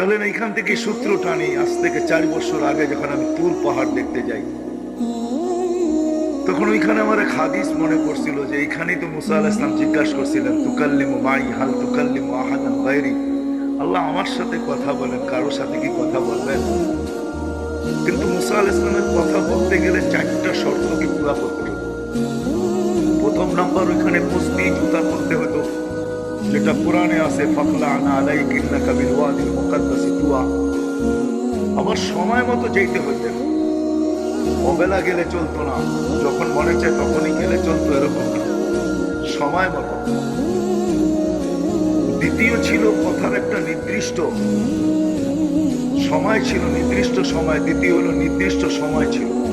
চলেন এইখান থেকে সূত্র টানি। আজ থেকে চার বছর আগে যখন আমি তুর পাহাড় দেখতে যাই, তখন ওইখানে আমার এক হাদিস মনে পড়ছিল যে এইখানেই তো মুসা আলাহ ইসলাম জিজ্ঞাসা করছিলেন, তুকাল্লিমু মাই হাল, তুকাল্লিমু আহাদান বাইরি আল্লাহ আমার সাথে কথা বলেন, কারোর সাথে কি কথা বলবেন? কিন্তু মুসা আল ইসলামের কথা বলতে গেলে চারটা শর্তকে পুরা করতে প্রথম নাম্বার, ওইখানে বসতি জুতা করতে হতো। যেটা কোরআনে আছে ফাকলা আনা আলাই কিন্না কাবিল ওয়াদিল মুকাদ্দাসি তুয়া আবার সময় মতো যেতে হইতে অবেলা গেলে চলতো না, যখন মনে চায় তখনই গেলে চলতো, এরকম সময় মতো। দ্বিতীয় ছিল কথার একটা নির্দিষ্ট সময় ছিল, নির্দিষ্ট সময়। দ্বিতীয় হলো নির্দিষ্ট সময় ছিল।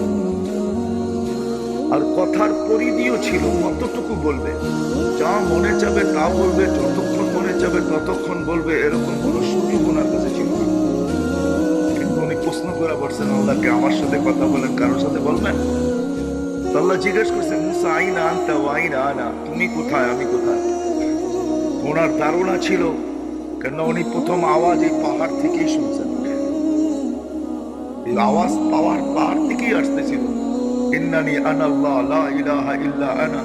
আর কথার পরিধিও ছিল, কতটুকু বলবে? যা মনে চাবে তা বলবে, যতক্ষণ মনে চাবে ততক্ষণ বলবে, এরকম কোনো সুযোগ ওনার কাছে ছিল কিন্তু উনি প্রশ্ন করে বলছেন, আল্লাহকে আমার সাথে কথা বলেন, কারোর সাথে বলবেন? আল্লাহ জিজ্ঞেস করছে, মুসা, আইনা আনতা আইনা আনা? তুমি কোথায়? আমি কোথায়? ওনার ধারণা ছিল, কেন উনি প্রথম আওয়াজ এই পাহাড় থেকেই শুনছেন। আওয়াজ পাওয়ার পাহাড় থেকেই আসতেছিল। ইন্নানি আনাল্লাহ লা ইলাহা ইল্লা আনা।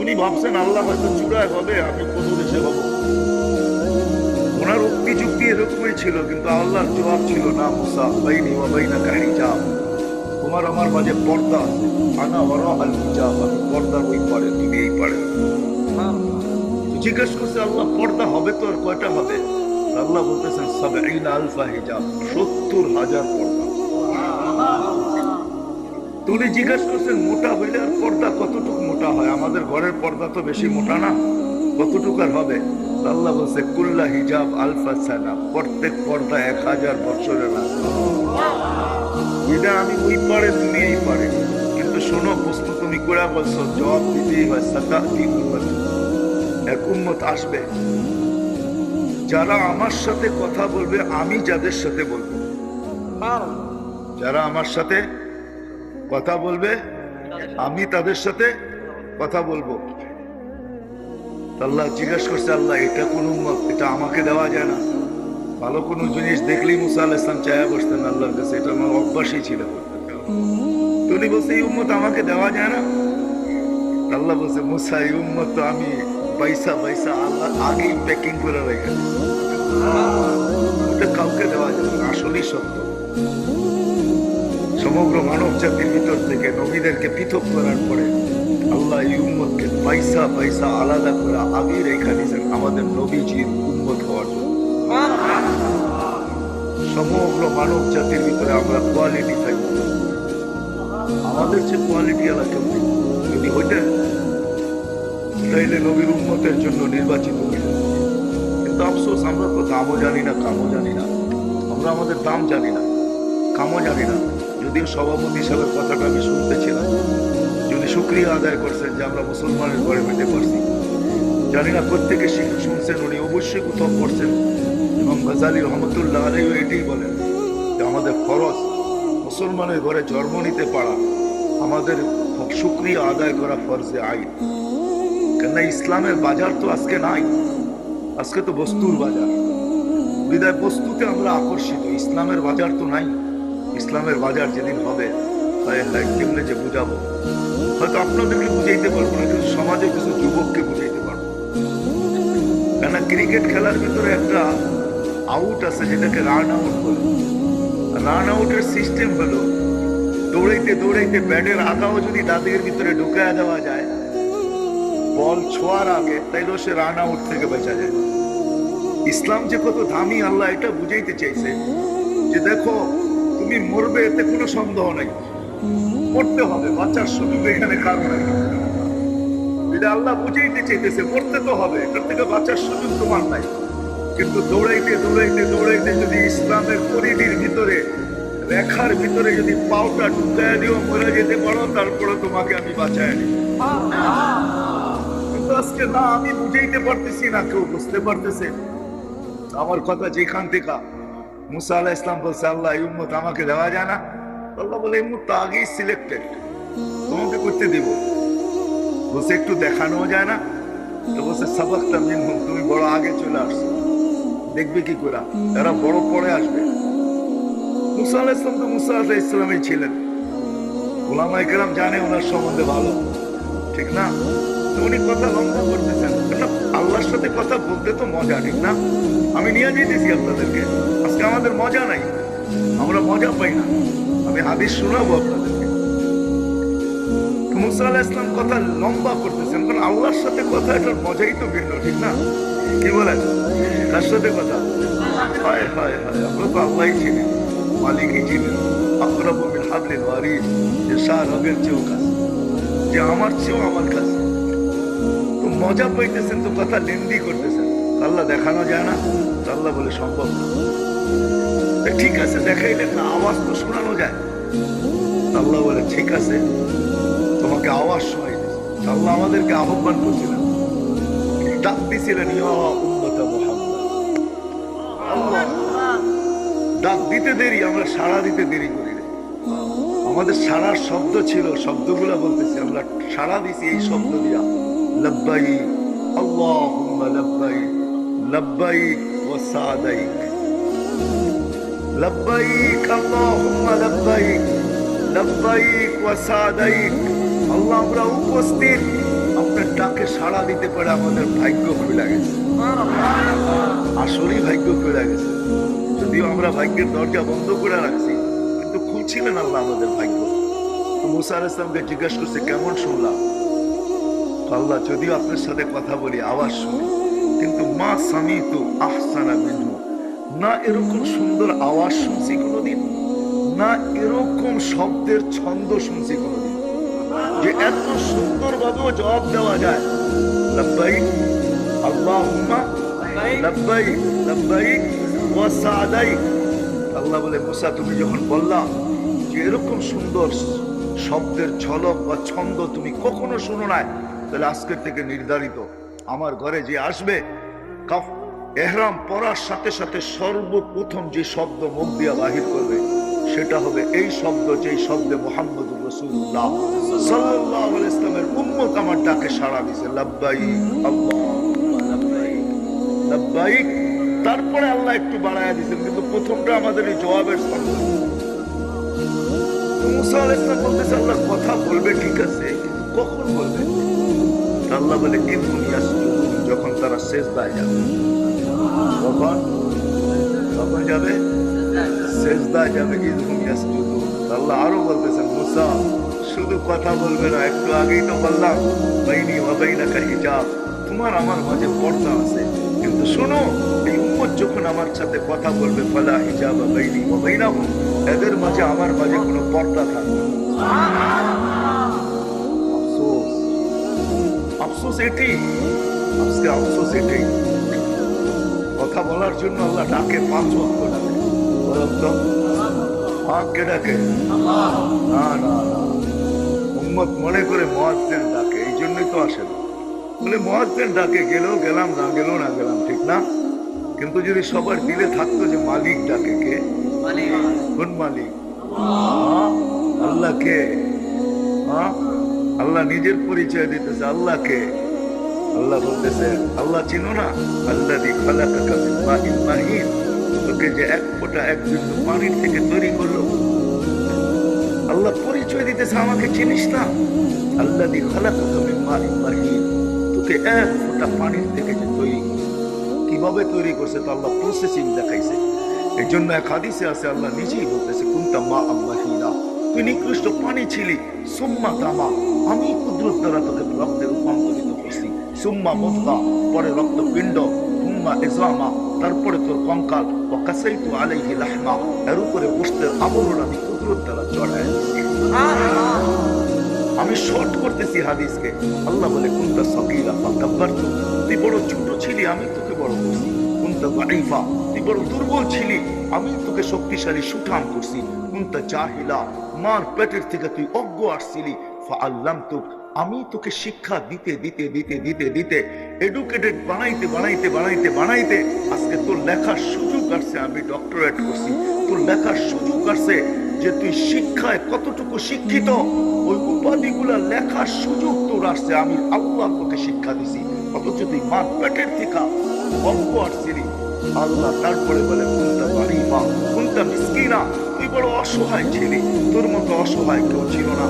উনি ভাবছেন আল্লাহ হয়তো চূড়ায় হবে আমি প্রদেশে হব? ওনার উক্তি যুক্তি এরকমই ছিল কিন্তু আল্লাহর জবাব ছিল না মুসা বাইনি ওয়া বাইনাকা হিজাব। তোমার আমার মাঝে পর্দা আনা ওরা আল হিজাব আমি পর্দার ওই পারে তুমি এই পারে। তো জিজ্ঞেস করছে আল্লাহ পর্দা হবে তো আর কয়টা হবে? আল্লাহ বলতেছেন সাবঈন আলফা হিজাব সত্তর হাজার পর্দা। তো উনি জিজ্ঞেস করছেন মোটা হইলে পর্দা কতটুকু মোটা হয়? আমাদের ঘরের পর্দা তো বেশি মোটা না। কতটুকু আর হবে? আল্লাহ বলছে, কুল্লা হিজাব আলফা সানা। প্রত্যেক পর্দা এক হাজার বছরের এটা আমি ওই পারে তুমি এই পারে। কিন্তু শোনো প্রশ্ন তুমি করে বলছো, জবাব দিতেই হয় সাতা এক উম্মত আসবে, যারা আমার সাথে কথা বলবে, আমি যাদের সাথে বলব। যারা আমার সাথে কথা বলবে, আমি তাদের সাথে কথা বলব। আল্লাহ জিজ্ঞাসা করছে, আল্লাহ, এটা কোন এটা আমাকে দেওয়া যায় না। ভালো কোনো জিনিস দেখলেই মুসা আল্লাহ ইসলাম চায়া বসতেন আল্লাহর কাছে, এটা আমার অভ্যাসই ছিল। উনি বলছে, এই উম্মত আমাকে দেওয়া যায় না? আল্লাহ বলছে, মুসা, এই উম্মত তো আমি পয়সা পয়সা আল্লাহ আগেই প্যাকিং করে রেখে ওটা কাউকে দেওয়া যায় না, আসলেই সত্য। সমগ্র মানব জাতির ভিতর থেকে নবীদেরকে পৃথক করার পরে আল্লাহ এই উম্মতকে পয়সা পয়সা আলাদা করে আগেই রেখা দিয়েছেন আমাদের নবীজির উম্মত হওয়ার জন্য। সমগ্র মানব জাতির ভিতরে আমরা কোয়ালিটি থাকব আমাদের যে কোয়ালিটি আলা কেউ যদি হইতেন তাইলে নবীর উন্মতের জন্য নির্বাচিত হইতেন কিন্তু আফসোস, আমরা তো দামও জানি না, কামও জানি না। আমরা আমাদের দাম জানি না, কামও জানি না। যদিও সভাপতি হিসাবে কথাটা আমি শুনতেছিলাম। যদি শুক্রিয়া আদায় করছেন যে আমরা মুসলমানের ঘরে পেতে পারছি জানি না প্রত্যেকে শুনছেন, উনি অবশ্যই কোথাও পড়ছেন। এবং গজালি রহমতুল্লাহ আলাইও এটাই বলেন যে আমাদের ফরজ মুসলমানের ঘরে জন্ম নিতে পারা আমাদের শুক্রিয়া আদায় করা ফরজে আইন। কেননা ইসলামের বাজার তো আজকে নাই। আজকে তো বস্তুর বাজার। বিদায় বস্তুতে আমরা আকর্ষিত, ইসলামের বাজার তো নাই। ইসলামের বাজার যেদিন হবে কেমনে যে বুঝাবো। হয়তো আপনাদেরকে বুঝাইতে পারব না, কিন্তু সমাজে কিছু যুবককে বুঝাইতে পারব। কেননা ক্রিকেট খেলার ভিতরে একটা আউট আছে যেটাকে রান আউট বলে। রান আউটের সিস্টেম হলো, দৌড়াইতে দৌড়াইতে ব্যাটের আগাও যদি দাঁতের ভিতরে ঢুকায় দেওয়া যায়, বল ছোঁয়ার আগে, তাইলেও সে রান আউট থেকে বেঁচা যায়। ইসলাম যে কত দামি, আল্লাহ এটা বুঝাইতে চাইছে। যে দেখো তুমি মরবে, এতে কোনো সন্দেহ নেই। মরতে হবে বাচ্চার সুযোগ এখানে কারণ চাইতেছে, মরতে তো হবে, এটার থেকে বাঁচার সুযোগ তোমার নাই। কিন্তু দৌড়াইতে দৌড়াইতে দৌড়াইতে যদি ইসলামের পরিধির ভিতরে, রেখার ভিতরে যদি পাওটা ঢুকায় দিও, মরে যেতে পারো, তারপরে তোমাকে আমি বাঁচায় নিই কিন্তু আজকে না, আমি বুঝাইতে পারতেছি না, কেউ বুঝতে পারতেছে আমার কথা যেখান থেকে মুসা আলাহ ইসলাম বলছে, আল্লাহ, এই উম্মত আমাকে দেওয়া যায় না? আল্লাহ বলে, এই উম্মত তো আগেই সিলেক্টেড তোমাকে করতে দিব। বলছে, একটু দেখানো যায় না? তো বলছে সাবাকটা মিনহুম, তুমি বড় আগে চলে আসছো। দেখবে কি করে? এরা বড় পরে আসবে। মুসা আলাহ ইসলাম তো মুসা আলাহ ইসলামই ছিলেন। ওলামা ইকরাম জানে ওনার সম্বন্ধে ভালো, ঠিক না? উনি কথা লম্বা করতেছেন। আল্লাহর সাথে কথা বলতে তো মজা, ঠিক না? আমি নিয়ে যেতেছি আপনাদেরকে। আজকে আমাদের মজা নাই। আমরা মজা পাই না। আমি হাদিস শোনাবো আপনাদেরকে। মুসা আলাহ ইসলাম কথা লম্বা করতেছেন, কারণ আল্লাহর সাথে কথা এটার মজাই তো ভিন্ন, ঠিক না? কি বলেন? কার সাথে কথা? হয় হয় হয়, আমরা তো আল্লাহই চিনি। মালিকই চিনি। আকরাবু মিন হাবলিল ওয়ারিদ যে শাহ রবের চেয়েও কাছে। যে আমার চেয়েও আমার কাছে। মজা পাইতেছেন তো কথা, লেন্দি করতেছেন। আল্লাহ দেখানো যায় না, আল্লাহ বলে সম্ভব না। ঠিক আছে, দেখাইলেন না, আওয়াজ তো শোনানো যায়। আল্লাহ বলে, ঠিক আছে, তোমাকে আওয়াজ শোনাই। আল্লাহ আমাদেরকে আহ্বান করছিলেন। ডাক দিছিলেন ডাক দিতে দেরি, আমরা সাড়া দিতে দেরি করি আমাদের সাড়ার শব্দ ছিল, শব্দগুলা বলতেছি, আমরা সাড়া দিছি এই শব্দ দিয়া। লব্বাই আল্লাহুম্মা লব্বাই লব্বাইক ওয়া সাদাইক লব্বাইক আল্লাহুম্মা লব্বাইক লব্বাইক ওয়া সাদাইক আল্লাহ আপনার ডাকে সাড়া দিতে পারে আমাদের ভাগ্য খুলে গেছে। আসলেই ভাগ্য খুলে গেছে। যদিও আমরা ভাগ্যের দরজা বন্ধ করে রাখছি, কিন্তু খুলছিলেন আল্লাহ আমাদের ভাগ্য। মুসা আলাহ ইসলামকে জিজ্ঞাসা করছে, কেমন শুনলাম? আল্লাহ যদিও আপনার সাথে কথা বলি, আওয়াজ শুনি, কিন্তু মা স্বামী তো আহসানা মিনহু। না এরকম সুন্দর আওয়াজ শুনছি কোনোদিন, না এরকম শব্দের ছন্দ শুনছি কোনোদিন, যে এত সুন্দর ভাবেও জবাব দেওয়া যায়। লব্বাইক, আল্লাহুম্মা, লব্বাইক লব্বাইক, ওয়া সাদাইক আল্লাহ বলে, মুসা, তুমি যখন বললাম যে এরকম সুন্দর শব্দের ঝলক বা ছন্দ তুমি কখনো শুনো নাই তাহলে আজকের থেকে নির্ধারিত। আমার ঘরে যে আসবে এহরাম পরার সাথে সাথে সর্বপ্রথম যে শব্দ মুখ দিয়া বাহির করবে, সেটা হবে এই শব্দ যেই শব্দে মোহাম্মদ রসুল্লাহ সাল্লাহ ইসলামের উম্মত আমার ডাকে সাড়া দিছে তারপরে আল্লাহ একটু বাড়ায় দিয়েছেন কিন্তু প্রথমটা আমাদের এই জবাবের মুসা আলাইহিস বলতেছে, আল্লাহ কথা বলবে, ঠিক আছে কখন বলবে? তো আল্লাহ বলে কিন্তু যখন তারা শেষ দায় যাবে। কখন কখন যাবে শেষদা যাবে ইদহুম ইয়াসজুদুন আল্লাহ আরও বলতেছেন, মুসা, শুধু কথা বলবে না, একটু আগেই তো বললাম, বাইনি ওয়া বাইনাকা হিজাব। তোমার আমার মাঝে পর্দা আছে। কিন্তু শোনো, এই উম্মত যখন আমার সাথে কথা বলবে, ফালা হিজাব বাইনি ওয়া বাইনাহুম, এদের মাঝে আমার মাঝে কোনো পর্দা থাকবে না। আফসোস এটি আজকে আফসোস এটাই কথা বলার জন্য আল্লাহ ডাকে পাঁচ ওয়াক্ত ডাকে। বলেন তো ডাকে? না না উম্মত মনে করে মহাজদের ডাকে এই জন্যই তো আসে না। বলে মহাজদের ডাকে গেলেও গেলাম না গেলেও না গেলাম ঠিক না? কিন্তু যদি সবার দিলে থাকতো যে মালিক ডাকে কে? কোন মালিক? আল্লাহ। কে? হ্যাঁ? আল্লাহ নিজের পরিচয় দিতেছে আল্লাহ কে আল্লাহ বলতেছে, আল্লাহ চিনো না? আল্লাহ মাহিন। তোকে যে এক ফোঁটা এক বিন্দু পানির থেকে তৈরি করল। আল্লাহ পরিচয় দিতেছে, আমাকে চিনিস না? আল্লাহ দি খালাকাকা মাহিন। তোকে এক ফোঁটা পানির থেকে যে তৈরি। কীভাবে তৈরি করছে তো আল্লাহ প্রসেসিং দেখাইছে। এই জন্য এক হাদিসে আছে, আল্লাহ নিজেই বলতেছে, কুন্তা মা আম্মাহিনা তুই নিকৃষ্ট পানি ছিলি। সুম্মা তামা, আমি কুদরত দ্বারা তোকে রক্তে রূপান্তরিত করছি। সুম্মা মুদগা পরে রক্তপিণ্ড হুম্মা ইজলামা তারপরে তোর কঙ্কাল ও কাসাইতু আলাইহি লাহমা, এর উপরে গোশতের আবরণ আমি কুদরত দ্বারা চড়ায় আমি শর্ট করতেছি হাদিসকে। আল্লাহ বলে, কুন্তা সকিরা ফাকাব্বার তুই বড় ছোট ছিলি, আমি তোকে বড় করছি। কুন্তা দাইফা বড় দুর্বল ছিলি। আমি তোকে শক্তিশালী সুঠাম করছি। কুন্তা মার পেটের থেকে তুই অজ্ঞ আসছিলি। ফাআল্লাম তুক, আমি তোকে শিক্ষা দিতে দিতে দিতে দিতে দিতে এডুকেটেড বানাইতে বানাইতে বানাইতে বানাইতে আজকে তোর লেখার সুযোগ আসছে, আমি ডক্টরেট করছি। তোর লেখার সুযোগ আসছে যে তুই শিক্ষায় কতটুকু শিক্ষিত, ওই উপাধিগুলা লেখার সুযোগ তোর আসছে, আমি আল্লাহ তোকে শিক্ষা দিছি। অথচ তুই মা পেটের থেকে অজ্ঞ আসছিলি। আল্লাহ তারপরে বলে কোনটা বাড়ি মা কোনটা মিসকিনা, তুই বড় অসহায় ছিলি, তোর মতো অসহায় কেউ ছিল না।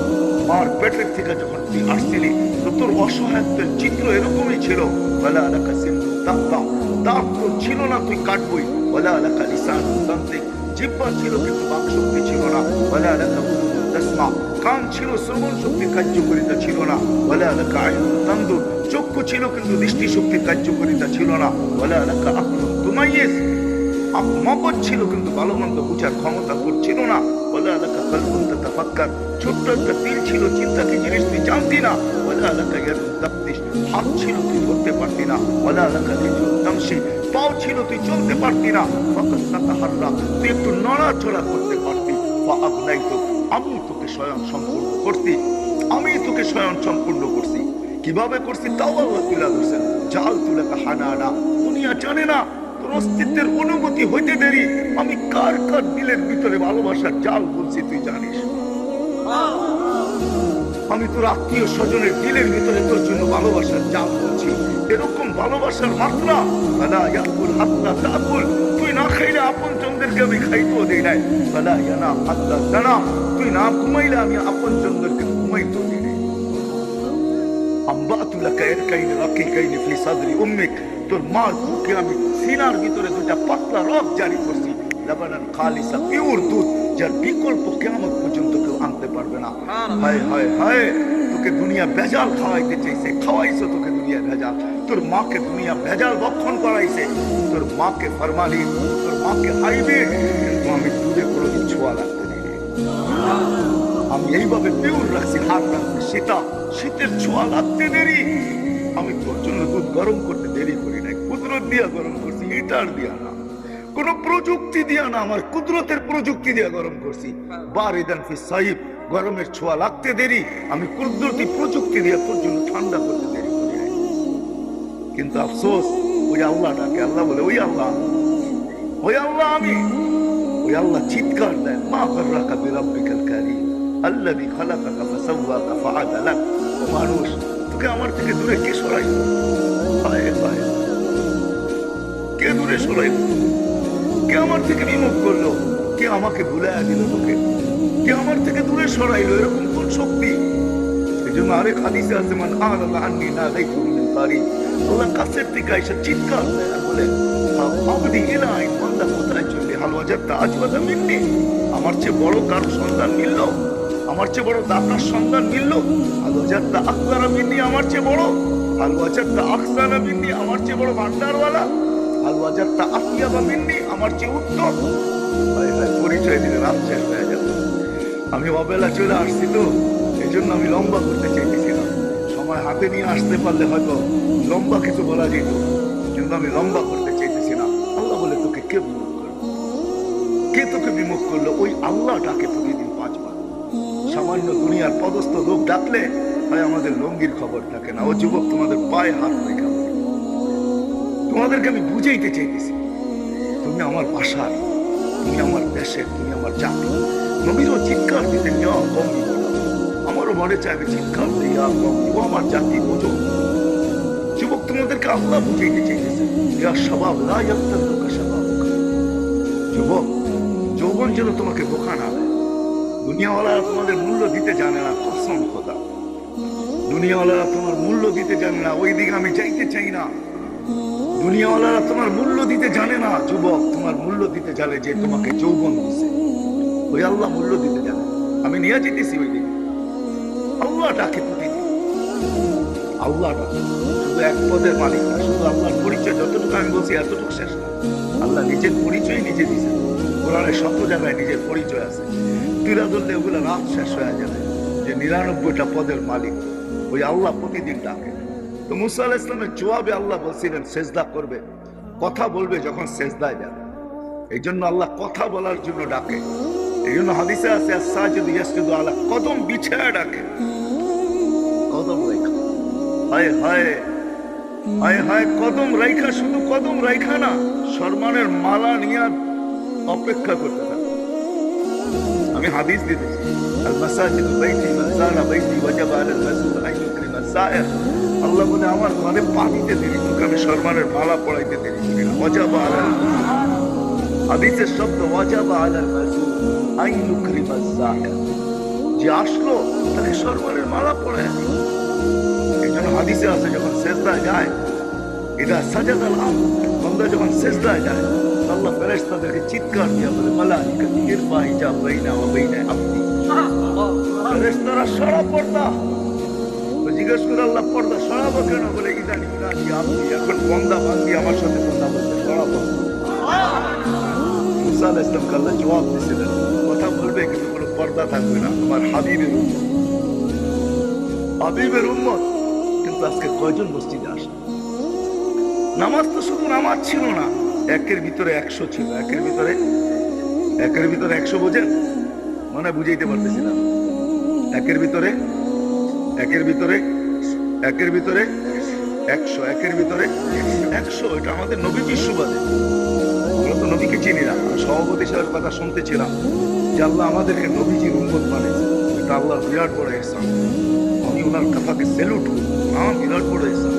মার পেটের থেকে যখন তুই আসছিলি, তো তোর অসহায়ত্বের চিত্র এরকমই ছিল। বলে আলাকা সিন্ধু দাঁতা দাঁত তোর ছিল না তুই কাটবই। বলে আলাকা লিসান তান্ত্রিক জিব্বা ছিল কিন্তু বাক শক্তি ছিল না। বলে আলাকা তসমা, কান ছিল, শ্রবণ শক্তি কার্যকরিতা ছিল না। বলে আলাকা আয়ুন তান্দুর, চক্ষু ছিল কিন্তু দৃষ্টি শক্তি কার্যকরিতা ছিল না। বলে আলাকা আকলুন তুমাইয়েস মগজ ছিল কিন্তু ভালো মন্দ বুঝার ক্ষমতা করছিল না। বলে এলাকা কল্পন্তা তাফাক্কার ছোট্ট একটা তিল ছিল, চিন্তা কি জিনিস তুই জানতি না? বলে এলাকা ইয়ার তাপ্তিস হাত ছিল তুই ধরতে পারতি না। বলে এলাকা লিজুল তামসি। পাও ছিল তুই চলতে পারতি না। ফকাত তাতাহাররা। তুই একটু নড়াচড়া করতে পারতি। বা আবনাই তো আমি তোকে স্বয়ং সম্পূর্ণ করতি আমি তোকে স্বয়ং সম্পূর্ণ করছি। কীভাবে করছি তাও আল্লাহ তুলা ধরছেন। জাল তুলাকা হানা আনা দুনিয়া জানে না। অস্তিত্বের অনুভূতি হইতে দেরি। আমি কার কার দিলের ভিতরে ভালোবাসার জাল বলছি তুই জানিস? আমি তোর আত্মীয় স্বজনের দিলের ভিতরে তোর জন্য ভালোবাসার জাল বলছি এরকম ভালোবাসার মাত্রা? বালা ইয়াকুল হাত্তা তাকুল। তুই না খাইলে আপন জনদেরকে আমি খাইতেও দেই নাই। বালা ইয়ানা হাত্তা জানা। তুই না ঘুমাইলে আমি আপন জনদেরকে ঘুমাইতেও দিই নাই। আম্বাতু লাকা ইরকাইনি রাকিকাইনি ফি সাদরি উম্মিক। তোর মার বুকে আমি সিনার ভিতরে দুটা পাতলা রক জারি করছি। লাবানান খালিসা পিওর দুধ যার বিকল্প কেমন পর্যন্ত কেউ আনতে পারবে না। হায় হায় হায় তোকে দুনিয়া ভেজাল খাওয়াইতে চাইছে খাওয়াইছো তোকে দুনিয়া ভেজাল। তোর মাকে দুনিয়া ভেজাল ভক্ষণ করাইছে তোর মাকে ফরমালিন তোর মাকে হাইবে কিন্তু আমি দুধে কোনোদিন ছোঁয়া লাগতে দিই আমি এইভাবে পিউর রাখছি হাত রাখছি সেটা শীতের ছোঁয়া লাগতে দেরি। আমি তোর দুধ গরম করতে দেরি করি নাই। কুদরত দিয়া গরম করছি, হিটার দিয়া না। কোন প্রযুক্তি দিয়া না, আমার কুদরতের প্রযুক্তি দিয়া গরম করছি। বারিদান সাহিব গরমের ছোঁয়া লাগতে দেরি। আমি কুদরতি প্রযুক্তি দিয়া তোর জন্য ঠান্ডা করতে দেরি করি নাই। কিন্তু আফসোস, ওই আল্লাহ ডাকে আল্লাহ বলে, ওই আল্লাহ ওই আল্লাহ আমি। ওই আল্লাহ চিৎকার দেয়, মা গর্রাকা বিরাব্বিকাল কারীম, আল্লাযী খালাকাকা ফাসাওয়াকা ফাআদালাক মানুষ তোকে আমার থেকে দূরে কে সরাইল হায় হায়। কে দূরে সরাইল কে আমার থেকে বিমুখ করল? কে আমাকে ভুলাইয়া দিল তোকে? কে আমার থেকে দূরে সরাইলো? এরকম কোন শক্তি? এই জন্য আরেক হাদিসে আছে মান আলাদা আন্নি না দায়িত্ব মিন তারি আল্লাহ কাছের থেকে এসে চিৎকার আর বলে আবদি ইলাই বান্দা কোথায় চললি হালুয়া যাত্রা আজ বাদা মিলনি আমার চেয়ে বড় কার সন্তান মিলল আমার চেয়ে বড় দাতার সন্ধান মিলল? হালুয়া যাত্রা আখতারা মিলনি আমার চেয়ে বড়? হালুয়া যাত্রা আখতারা মিলনি আমার চেয়ে বড় ভান্ডারওয়ালা? হালুয়া যাত্রা আকিয়াবা মিলনি আমার চেয়ে উত্তম? পরিচয় দিলে শেষ হয়ে যাবে। আমি অবেলা চলে আসছি তো এই জন্য আমি লম্বা করতে চাইতেছিলাম। সময় হাতে নিয়ে আসতে পারলে হয়তো লম্বা কিছু বলা যেত, কিন্তু আমি লম্বা করতে চাইতেছি না আল্লাহ বলে তোকে কে বিমুখ করল? কে তোকে বিমুখ করল? ওই আল্লাহ ডাকে প্রতিদিন পাঁচবার সামান্য দুনিয়ার পদস্থ লোক ডাকলে হয় আমাদের লঙ্গির খবর থাকে না। ও যুবক, তোমাদের পায়ে হাত রেখা তোমাদেরকে আমি বুঝাইতে চাইতেছি, তুমি আমার ভাষার তুমি আমার দেশের, তুমি আমার জাতি। নবীরও চিৎকার দিতেন আমারও মনে চাইবে চিৎকার দিই কমি আমার জাতি, বোঝো। যুবক, তোমাদেরকে আল্লাহ বুঝাইতে চাইতেছে, ইয়া স্বভাব লা ইয়াক্তাদুকা স্বভাব যুবক, যৌবন যেন তোমাকে বোকা না দুনিয়াওয়ালারা তোমাদের মূল্য দিতে জানে না, কসম খোদা। দুনিয়াওয়ালারা তোমার মূল্য দিতে জানে না ওই দিকে আমি চাইতে চাই না। দুনিয়াওয়ালারা তোমার মূল্য দিতে জানে না, যুবক, তোমার মূল্য দিতে জানে যে তোমাকে যৌবন দিছে। ওই আল্লাহ মূল্য দিতে জানে। আমি নিয়ে যেতেছি ওই দিকে আল্লাহ ডাকে প্রতিদিন। আল্লাহ শুধু এক পদের মালিক না, শুধু আল্লাহর পরিচয়, যতটুকু আমি বলছি এতটুকু শেষ না। আল্লাহ নিজের পরিচয় নিজে দিছে কোরআনে শত জায়গায় নিজের পরিচয় আছে। তুলা ধরলে ওগুলো রাত শেষ হয়ে যাবে। যে নিরানব্বইটা পদের মালিক, ওই আল্লাহ প্রতিদিন ডাকে। তো মুসা আলাহ ইসলামের জবাবে আল্লাহ বলছিলেন, সেজদা করবে। কথা বলবে যখন সেজদায় যাবে। এই জন্য আল্লাহ কথা বলার জন্য ডাকে। এই জন্য হাদিসে আছে সাজিদ ইয়াসজুদু আলা কদম, বিছায়া ডাকে। কদম রেখা হায় হায়। হায় হায়, কদম রাইখা, শুধু কদম রাইখা না সম্মানের মালা নিয়ে অপেক্ষা করতে থাকে। আমি হাদিস আল মাসাজিদ বাইতি, মান জারা বাইতি, ওয়াজাবা আলাল মাসউদ আন ইউকরিমা সায়ের আল্লাহ বলে, আমার ঘরে পানিতে দেরি তোকে আমি সম্মানের মালা পড়াইতে দেরি করি না ওয়াজাবা আলাল হাদিসের শব্দ, ওয়াজাবা আলাল মাসউদ আন ইউকরিমা সায়ের যে আসলো, তাকে সম্মানের মালা পড়ায় হাদিসে আছে, যখন শেষদায় যায় এটা সাজাদাল আম বন্দা যখন শেষদায় যায়, আল্লাহ ফেরেশতাদেরকে চিৎকার দিয়ে বলে, মালাইকা ইরফা হিজাব বাইনা ওয়া বাইনা আবদি? ফেরেশতারা সরা পর্দা। জিজ্ঞেস করে, আল্লাহ, পর্দা সরাবো কেন? বলে ইদানি ইদানি আপনি এখন বন্দা বান্দি আমার সাথে কথা বলতে সরাবো। মুসা আলাইহিস সালামকে আল্লাহ জবাব দিয়েছিলেন, কথা বলবে কিন্তু কোনো পর্দা থাকবে না আমার হাবিবের উম্মত। হাবিবের উম্মত? আজকে কয়জন মসজিদে আসে? নামাজ তো শুধু নামাজ ছিল না, একের ভিতরে একশো ছিল, একের ভিতরে একের ভিতরে একশো বোঝেন? মানে বুঝাইতে পারতেছিলাম। একের ভিতরে একের ভিতরে একের ভিতরে একশো, একের ভিতরে একশো, এটা আমাদের নবীজির আমরা তো নবীকে চিনি না সভাপতি সাহেবের কথা শুনতেছিলাম যে আল্লাহ আমাদেরকে নবীজির উন্মত বানিয়েছে এটা আল্লাহর বিরাট বড় এহসান। আমি ওনার কথাকে স্যালুট করি আমার বিরাট বড় এহসান।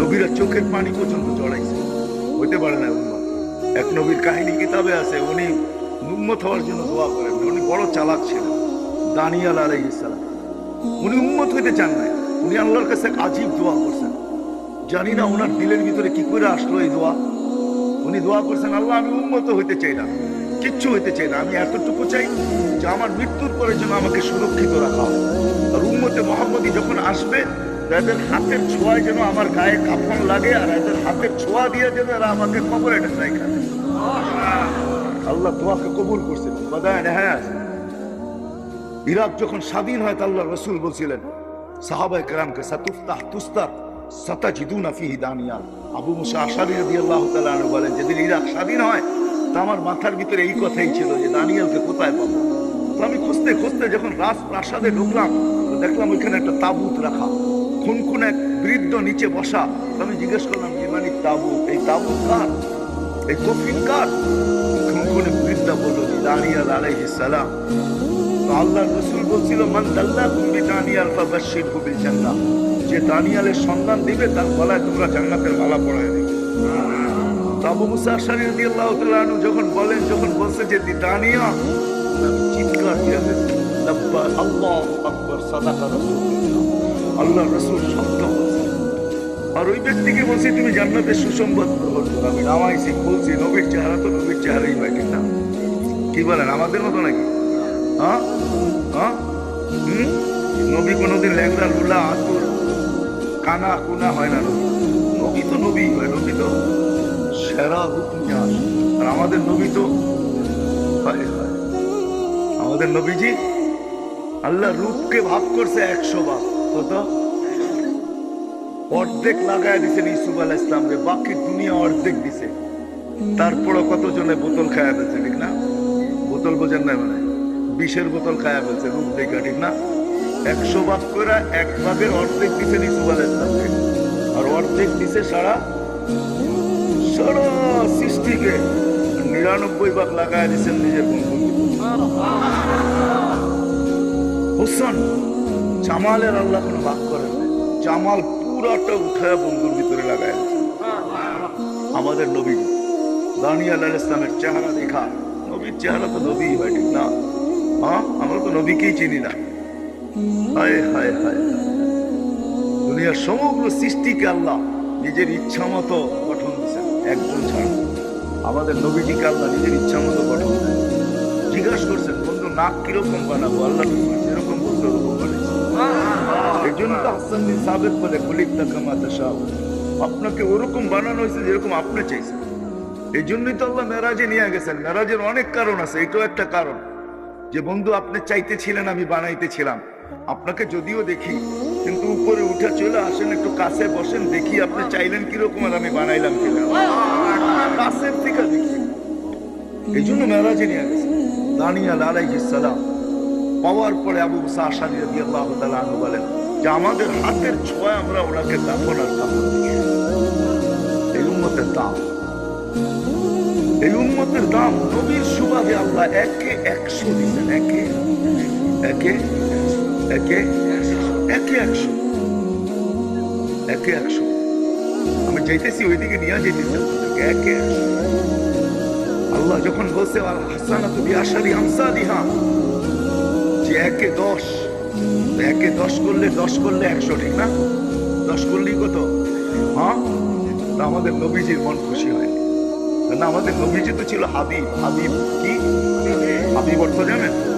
নবীরা চোখের পানি পর্যন্ত জড়াইছে। হইতে পারে না উম্মত এক নবীর কাহিনী কিতাবে আছে, উনি উম্মত হওয়ার জন্য দোয়া করেন, উনি বড় চালাক ছিলেন, দানিয়াল আলাইহিস সালাম। উনি উম্মত হইতে চান না উনি আল্লাহর কাছে আজীব দোয়া করছেন। জানি না ওনার দিলের ভিতরে কি করে আসলো এই দোয়া। উনি দোয়া করছেন, আল্লাহ আমি উন্মত হইতে চাই না। কিচ্ছু হইতে চাই না। আমি এতটুকু চাই যে আমার মৃত্যুর পরে যেন আমাকে সুরক্ষিত রাখা হয়। আর উম্মতে মোহাম্মদী যখন আসবে এদের হাতের ছোঁয়ায় যেন আমার গায়ে কাফন লাগে আর এদের হাতের ছোঁয়া দিয়ে যেন এরা আমাকে কবরে ঢাকায় খাবে। আল্লাহ দোয়াকে কবুল করছিলেন বাদায় হ্যাঁ ইরাক যখন স্বাধীন হয়, তা আল্লাহ রসুল বলছিলেন সাহাবাই কেরামকে, সাতুফতাহ তুস্তার সাতাজিদুনা ফিহি দানিয়াল। আবু মুসা আশারি রাদিয়াল্লাহু তাআলা বলেন, যেদিন ইরাক স্বাধীন হয় তা আমার মাথার ভিতরে এই কথাই ছিল যে, দানিয়ালকে কোথায় পাবো? তো আমি খুঁজতে খুঁজতে যখন রাজ প্রাসাদে ঢুকলাম দেখলাম ওইখানে একটা তাবুত রাখা। খুনখুন এক বৃদ্ধ নিচে বসা। আমি জিজ্ঞেস করলাম ইমানি তাবুত? এই তাবুত কার? এই কফিন কার? খুনখুনে বৃদ্ধা বলল দানিয়াল আলাইহিস সালাম। আল্লাহ রসুল বলছিল, মান দাল্লা দানিয়াল ফাবাশশির বিল জান্নাহ। যে দানিয়ালের সন্ধান দিবে, তার গলায় তোমরা জান্নাতের মালা পরায় দিবে আবু মুসা আশারি রাদিয়াল্লাহু তাআলা যখন বলেন, যখন বলছে যে দি দানিয়া আমি চিৎকার দিয়ে লাব্বা আল্লাহু আকবার সাদাকা রাসূলুল্লাহ। আল্লাহ রসুল সত্য আর ওই ব্যক্তিকে বলছি, তুমি জান্নাতের সুসংবাদ গ্রহণ করো। আমি নামাইছি বলছি নবীর চেহারা তো নবীর চেহারাই ঠিক না? কি বলেন, আমাদের মতো নাকি? হ্যাঁ? হ্যাঁ? হুম? নবী কোনোদিন ল্যাংড়া লুলা আতুর, কানা কুনা হয় না নবী। নবী তো নবী হয়, নবী তো সেরা আর আমাদের নবী তো। আমাদের নবীজি আল্লাহ রূপকে ভাগ করছে একশো ভাগ কত? অর্ধেক লাগায় দিছেন ইসুফ আলাহ ইসলাম রে, বাকি দুনিয়া অর্ধেক দিছে। তারপরও কতজনে বোতল খায়া ফেলছে, ঠিক না? বোতল বোঝেন না মানে? বিষের বোতল খায়া ফেলছে, রূপ দেখা, ঠিক না? একশো ভাগ করে এক ভাগের অর্ধেক দিছে ইসুফ আলাহ ইসলামকে আর অর্ধেক দিছে সারা সারা সৃষ্টিকে নিরানব্বই ভাগ লাগায় দিছেন নিজের বন্ধু হোসেন, জামালের আল্লাহ কোনো ভাগ করেন। জামাল পুরাটা উঠায় বন্ধুর ভিতরে লাগায়। আমাদের নবী, দানিয়াল আল ইসলামের চেহারা দেখা, নবীর চেহারা তো নবী হয়, ঠিক না হ্যাঁ আমরা তো নবীকেই চিনি না হায় হায় হায়। দুনিয়ার সমগ্র সৃষ্টিকে আল্লাহ নিজের ইচ্ছা মতো একজন ছাড়া। আমাদের নবীজিকে আল্লাহ নিজের ইচ্ছা মতো গঠন দেন জিজ্ঞাসা করছেন, বন্ধু, নাক কীরকম বানাবো? আল্লাহ যেরকম বলছে ওরকম বানিয়েছে এই জন্য তো হাসান বিন সাবেক বলে সাহ আপনাকে ওরকম বানানো হয়েছে যেরকম আপনি চাইছেন। এই জন্যই তো আল্লাহ মেরাজে নিয়ে গেছেন। মেরাজের অনেক কারণ আছে, এটাও একটা কারণ যে, বন্ধু, আপনি চাইতেছিলেন, আমি বানাইতেছিলাম। আপনাকে যদিও দেখি, কিন্তু উপরে উঠে চলে আসেন, একটু কাছে বসেন, দেখি আপনি চাইলেন কীরকম আর আমি বানাইলাম কিনা। কাছের থেকে দেখি। এই জন্য মেরাজে নিয়ে গেছে। দানিয়াল আলাইহিস সালাম। পাওয়ার পরে আবু মুসা আশারি রাদিয়াল্লাহু তাআলা আনহু বলেন যে আমাদের হাতের ছোঁয়া আমরা ওনাকে দাফন আর দিই। এই উম্মতের দাম। এই উম্মতের দাম নবীর সুবাদে আল্লাহ একে একশো দিচ্ছেন একে একে একে একে একশো। একে একশো। আমি যাইতেছি ওইদিকে নিয়ে যেতেছি। আপনাদেরকে একে একশো। আল্লাহ যখন বলছে হাসানা তুমি আশারি আমসা দিহা যে একে দশ একে দশ করলে দশ করলে একশো, ঠিক না? দশ করলেই কত? হ্যাঁ তা আমাদের নবীজির মন খুশি হয়নি না আমাদের নবীজি তো ছিল হাবিব। হাবিব কি? হাবিব অর্থ জানেন?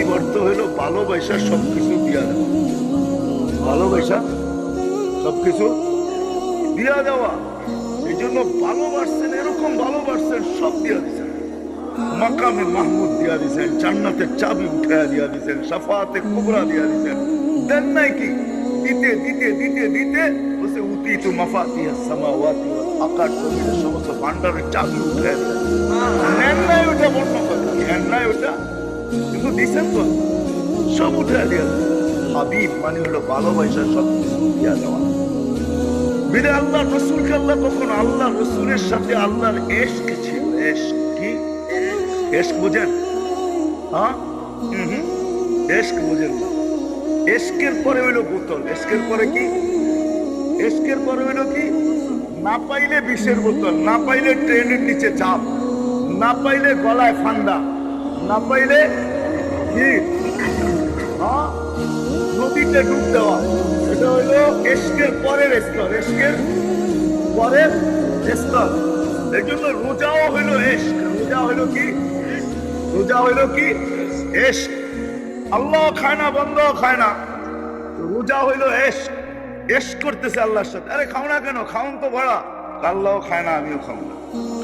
হাবিব অর্থ হইল ভালোবাসা সবকিছু দিয়া। দেওয়া ভালোবাসা সবকিছু দিয়া দেওয়া। এই জন্য ভালোবাসছেন, এরকম ভালোবাসছেন, সব দিয়া দিচ্ছেন মাকামে মাহমুদ দিয়া দিছেন জান্নাতের চাবি উঠাইয়া দিয়া দিছেন, সাফাতে কুবরা দিয়া দিছেন। দেন নাই কি? দিতে দিতে দিতে দিতে বসে উতি তু মাফাতি সামাওয়াতি আকাশ সমস্ত ভান্ডারের চাবি উঠাইয়া দিলেন। সব উঠাইয়া দিয়া হাবিব মানে হলো ভালোবাসা সব কিছু দিয়া দেওয়া। বিদে আল্লাহ রসুলকে আল্লাহ কখনো আল্লাহ রসুলের সাথে আল্লাহর এশক ছিল? এশক কি? এশক বুঝেন? হ্যাঁ। এশক বুঝেন না। এশকের পরে হইল বোতল। এশকের পরে কি? এশকের পরে হইল কি? না পাইলে বিষের বোতল, না পাইলে ট্রেনের নিচে চাপ, না পাইলে গলায় ফান্দা, না পাইলে হ্যাঁ নদীতে ডুব দেওয়া। এটা হইল এশকের পরের স্তর। এশকের পরের স্তর। এই জন্য রোজাও হইল এশক রোজা হইল কি? রোজা হইল কি? এশক আল্লাহ খায় না বন্ধ খায় না। রোজা হইল এশক এশ করতেছে আল্লাহর সাথে। আরে খাও না কেন? খাওন তো ভাড়া আল্লাহ খায় না, আমিও খাও না।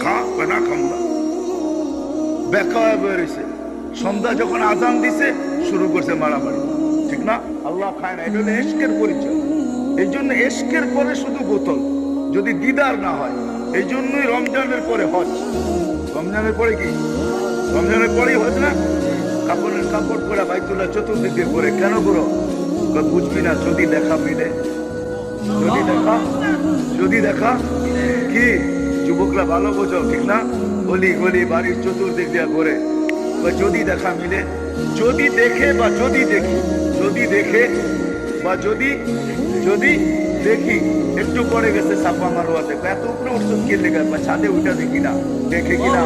খা, না খাও না। হয়ে বেরিয়েছে সন্ধ্যা যখন আজান দিছে, শুরু করছে মারামারি। ঠিক না? আল্লাহ খায় না এটা হলো এশকের পরিচয়। এই জন্য এশকের পরে শুধু বোতল, যদি দিদার না হয়। এই জন্যই রমজানের পরে হজ। রমজানের পরে কি? রমজানের পরেই হজ না? কাপড়ের কাপড় পরে বাইতুল্লাহ চতুর্দিকে পরে কেন করো বুঝবি না, যদি দেখা মিলে। যদি দেখা যদি দেখা, কি? যুবকরা ভালো বোঝো, ঠিক না? গলি গলি বাড়ির চতুর্দিক দিয়ে ঘুরে। বা যদি দেখা মিলে। যদি দেখে বা যদি দেখি, যদি দেখে বা যদি যদি দেখি, একটু পরে গেছে সাপা মারোয়াতে এত উপরে উঠছো, কে লেগে বা ছাদে উঠা দেখি না দেখে কিনা?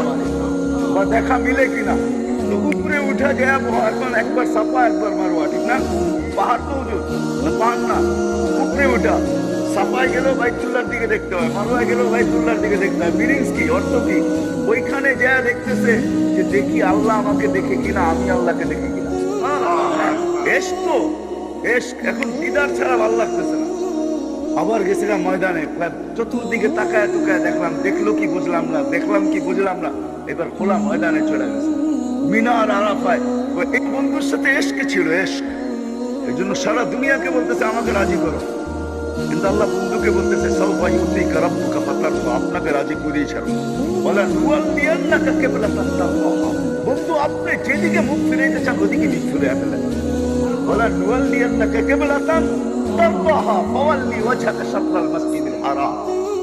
বা দেখা মিলে কিনা? তো উপরে উঠা যায় এখন একবার সাপা একবার মারোয়া ঠিক না? পাহাড় তো উজু না পাহাড় না। উপরে উঠা। সাপাই গেলেও বাইতুল্লার দিকে দেখতে হয় মারোয়া গেলেও বাইতুল্লার দিকে দেখতে হয়। মিনিংস কি? অর্থ কি? ওইখানে যা দেখতেছে যে দেখি আল্লাহ আমাকে দেখে কিনা, আমি আল্লাহকে দেখে কিনা। তো এখন দিদার ছাড়া ভালো লাগতেছে না। আবার গেছিলাম ময়দানে চতুর্দিকে তাকায় টুকায় দেখলাম, দেখল কি বুঝলাম না, দেখলাম কি বুঝলাম না, এবার খোলা ময়দানে চলে গেছে। মিনার আরাফায় এই বন্ধুর সাথে এসকে ছিল এসক এই জন্য সারা দুনিয়াকে বলতেছে, আমাকে রাজি করো। কিন্তু আল্লাহ বন্ধুকে বলতেছে ভাই উঠেই খারাপ ফাতার আপনাকে রাজি করিয়ে ছাড়ো বলে নুয়াল বন্ধু, আপনি যেদিকে মুখ ফিরাইতে চান, ওদিকে মুখ ফিরে বলে নুয়াল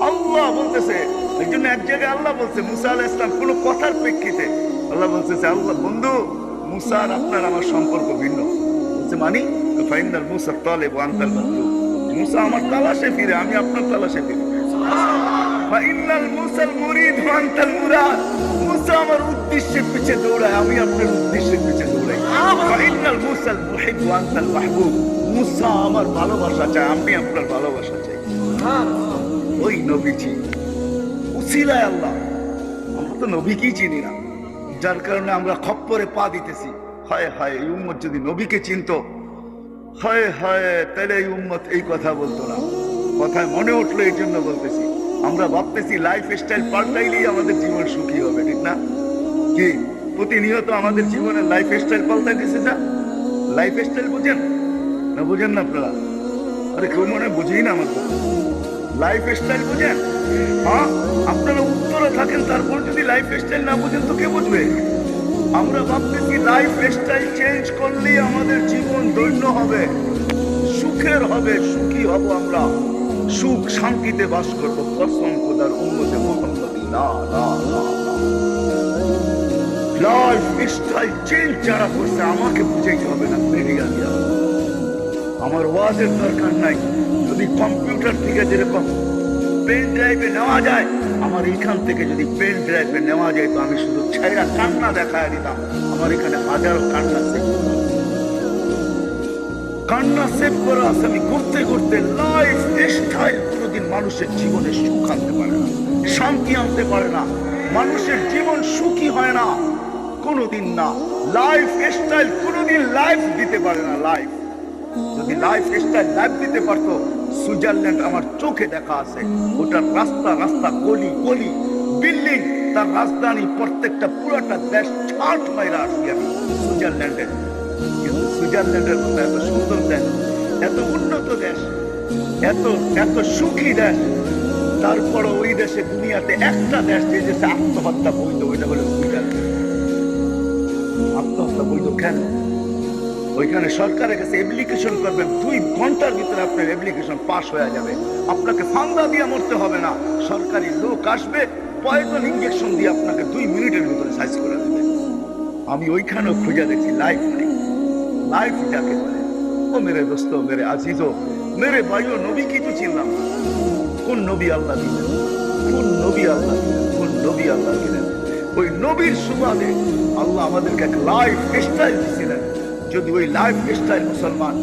আল্লাহ বলতেছে, এই জন্য এক জায়গায় আল্লাহ বলছে, মুসা আলাইহিস সালাম কোনো কথার প্রেক্ষিতে আল্লাহ বলতেছে, আল্লাহ, বন্ধু মুসা আর আপনার আমার সম্পর্ক ভিন্ন। বলছে, মানি? ফাইনাল মুসা তালেব আনতাল মাতলুব। মুসা আমার তালাশে ফিরে, আমি আপনার তালাশে ফিরে। আমার উদ্দেশ্যের পিছে দৌড়ায়, আমি আপনার উদ্দেশ্যের পিছে দৌড়াই। মুসা আমার ভালোবাসা চায়, আমি আপনার ভালোবাসা চাই। ওই নবীজি, উসিলায় আল্লাহ। আমরা তো নবীকেই চিনি না। যার কারণে আমরা খপ্পরে পা দিতেছি। হায় হায়, এই উম্মত যদি নবীকে চিনতো হায় হায় তাহলে এই উম্মত এই কথা বলতো না। কথায় মনে উঠল এই জন্য বলতেছি, আমরা ভাবতেছি লাইফ স্টাইল পাল্টাইলেই আমাদের জীবন সুখী হবে, ঠিক না? কি? প্রতিনিয়ত আমাদের জীবনের লাইফ স্টাইল পাল্টাইতেছে যা? লাইফ স্টাইল বুঝেন? না বুঝেন না আপনারা? আরে কেউ মনে বুঝেই না আমার লাইফ স্টাইল বুঝেন? হ্যাঁ? আপনারা উত্তরে থাকেন, তারপর যদি লাইফ স্টাইল না বুঝেন তো কে বুঝবে? আমরা ভাবতেছি লাইফ স্টাইল চেঞ্জ করলেই আমাদের জীবন দৈন্য হবে। সুখের হবে, সুখী হব আমরা। সুখ শান্তিতে বাস করব কসম খোদার উন্মতে মোহাম্মদী লাইফ স্টাইল চেঞ্জ যারা করছে, আমাকে বুঝাইতে হবে না, বেরিয়ে আমার ওয়াজের দরকার নাই। যদি কম্পিউটার থেকে যেরকম পেন ড্রাইভে নেওয়া যায়, আমার এখান থেকে যদি পেন ড্রাইভে নেওয়া যায়, তো আমি শুধু ছাইরা কান্না দেখায় দিতাম। আমার এখানে হাজারো কান্না সেভ কান্না সেভ করা আছে আমি করতে করতে লাইফ স্টাইল কোনোদিন মানুষের জীবনে সুখ আনতে পারে না, শান্তি আনতে পারে না, মানুষের জীবন সুখী হয় না, কোনোদিন না। লাইফ স্টাইল কোনোদিন লাইফ দিতে পারে না লাইফ যদি লাইফ স্টাইল লাইফ দিতে পারতো সুইজারল্যান্ড আমার চোখে দেখা আছে। ওটার রাস্তা রাস্তা, গলি গলি। বিল্ডিং তার রাজধানী প্রত্যেকটা পুরোটা দেশ ছাট মাইরা আসছি আমি সুইজারল্যান্ডে। কিন্তু সুইজারল্যান্ডের মতো এত সুন্দর দেশ, এত উন্নত দেশ, এত এত সুখী দেশ। তারপর ওই দেশে দুনিয়াতে একটা দেশ যে দেশে আত্মহত্যা বৈধ, ওইটা হলো সুইজারল্যান্ড। আত্মহত্যা বৈধ কেন? ওইখানে সরকারের কাছে অ্যাপ্লিকেশন করবেন দুই ঘণ্টার ভিতরে আপনার অ্যাপ্লিকেশন পাস হয়ে যাবে। আপনাকে ফান্দা দিয়ে মরতে হবে না। সরকারি লোক আসবে পয়জন ইঞ্জেকশন দিয়ে আপনাকে দুই মিনিটের ভিতরে সাইজ করে দেবে। আমি ওইখানেও খুঁজে দেখছি লাইফ নেই। লাইফ যাকে বলে। ও মেরে দোস্ত মেরে আজিজ মেরে ভাইও, নবী কি তো চিনলাম কোন নবী আল্লাহ দিলেন? কোন নবী আল্লাহ কোন নবী আল্লাহ দিলেন? ওই নবীর সুবাদে আল্লাহ আমাদেরকে এক লাইফ স্টাইল দিয়েছিলেন যদি ওই লাইফ স্টাইল মুসলমান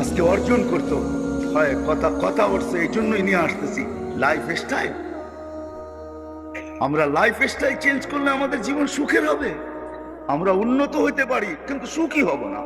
আজকে অর্জন করত, হয় কথা কথা উঠছে এই জন্যই নিয়ে আসতেছি। Life style? আমরা লাইফ স্টাইল চেঞ্জ করলে আমাদের জীবন সুখের হবে। আমরা উন্নত হইতে পারি, কিন্তু সুখী হব না।